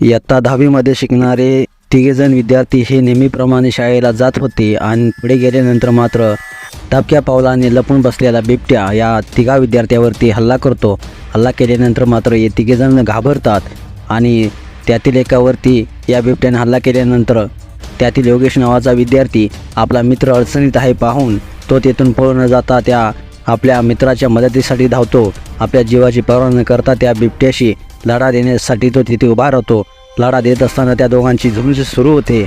इयत्ता दहावीमध्ये शिकणारे तिघेजण विद्यार्थी हे नेहमीप्रमाणे शाळेला जात होते आणि पुढे गेल्यानंतर मात्र दबक्या पावलाने लपून बसलेला बिबट्या या तिघा विद्यार्थ्यावरती हल्ला करतो. हल्ला केल्यानंतर मात्र हे तिघेजण घाबरतात आणि त्यातील एकावरती या बिबट्याने हल्ला केल्यानंतर त्यातील योगेश नावाचा विद्यार्थी आपला मित्र अडचणीत आहे पाहून तो तेथून पळून जाता त्या आपल्या मित्राच्या मदतीसाठी धावतो. आपल्या जीवाची पर्वा न करता त्या बिबट्याशी लढा देण्यासाठी तो तिथे उभा राहतो. लढा देत असताना त्या दोघांची झुंज सुरू होते.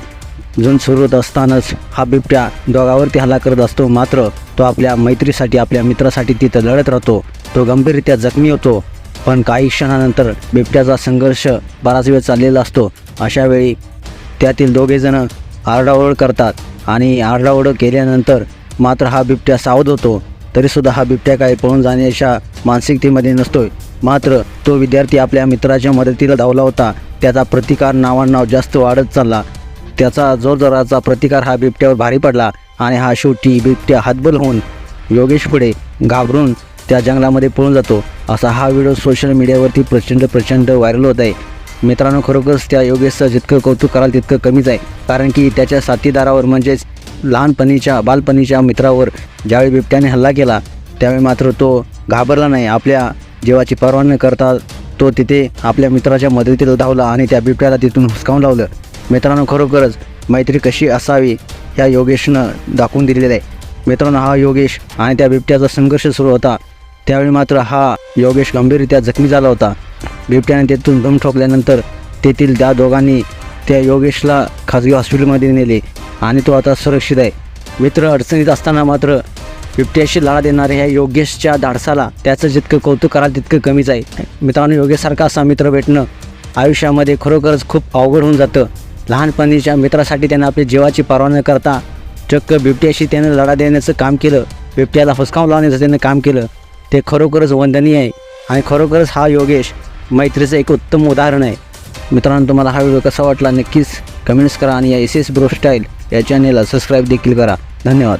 झुंज सुरू होत असतानाच हा बिबट्या दोघावरती हल्ला करत असतो. मात्र तो आपल्या मैत्रीसाठी आपल्या मित्रासाठी तिथं लढत राहतो. तो गंभीररित्या जखमी होतो. पण काही क्षणानंतर बिबट्याचा संघर्ष बराच वेळ चाललेला असतो. अशा वेळी त्यातील दोघेजणं आरडाओरड करतात आणि आरडाओरड केल्यानंतर मात्र हा बिबट्या सावध होतो. तरीसुद्धा हा बिबट्या काही पळून जाण्याच्या मानसिकतेमध्ये नसतोय. मात्र तो विद्यार्थी आपल्या मित्राच्या मदतीला धावला होता. त्याचा प्रतिकार नावांनाव जास्त वाढत चालला. त्याचा जोरजोराचा प्रतिकार हा बिबट्यावर भारी पडला आणि हा शेवटी बिबट्या हातबल होऊन योगेश पुढे घाबरून त्या जंगलामध्ये पळून जातो. असा हा व्हिडिओ सोशल मीडियावरती प्रचंड प्रचंड व्हायरल होत आहे. मित्रांनो खरोखरच त्या योगेशचं जितकं कौतुक कराल तितकं कमीच आहे. कारण की त्याच्या साथीदारावर म्हणजेच लहानपणीच्या बालपणीच्या मित्रावर ज्यावेळी बिबट्याने हल्ला केला त्यावेळी मात्र तो घाबरला नाही. आपल्या जीवाची पर्वा न करता तो तिथे आपल्या मित्राच्या मदतीला धावला आणि त्या बिबट्याला तिथून हुसकावून लावलं. मित्रांनो खरोखरच मैत्री कशी असावी ह्या योगेशनं दाखवून दिलेलं आहे. मित्रांनो हा योगेश आणि त्या बिबट्याचा संघर्ष सुरू होता. त्यावेळी मात्र हा योगेश गंभीररित्या जखमी झाला होता. बिबट्याने तेथून दम ठोकल्यानंतर तेथील त्या दोघांनी त्या योगेशला खाजगी हॉस्पिटलमध्ये नेले. आणि तो आता सुरक्षित आहे. मित्र अडचणीत असताना मात्र बिबट्याशी लढा देणाऱ्या ह्या योगेशच्या धाडसाला त्याचं जितकं कौतुक कराल तितकं कमीच आहे. मित्रांनो योगेशसारखा असा मित्र भेटणं आयुष्यामध्ये खरोखरच खूप अवघड होऊन जातं. लहानपणीच्या मित्रासाठी त्यानं आपली जीवाची पर्वा न करता चक्क बिबट्याशी त्यानं लढा देण्याचं काम केलं. बिबट्याला फसकावून लावण्याचं त्यानं काम केलं. ते खरोखरच वंदनीय आहे. आणि खरोखरच हा योगेश मैत्रीचं एक उत्तम उदाहरण आहे. मित्रांनो तुम्हाला हा व्हिडिओ कसा वाटला नक्कीच कमेंट्स करा आणि या एस एस ब्रो स्टाईल या चॅनेलला सबस्क्राईब देखील करा. धन्यवाद.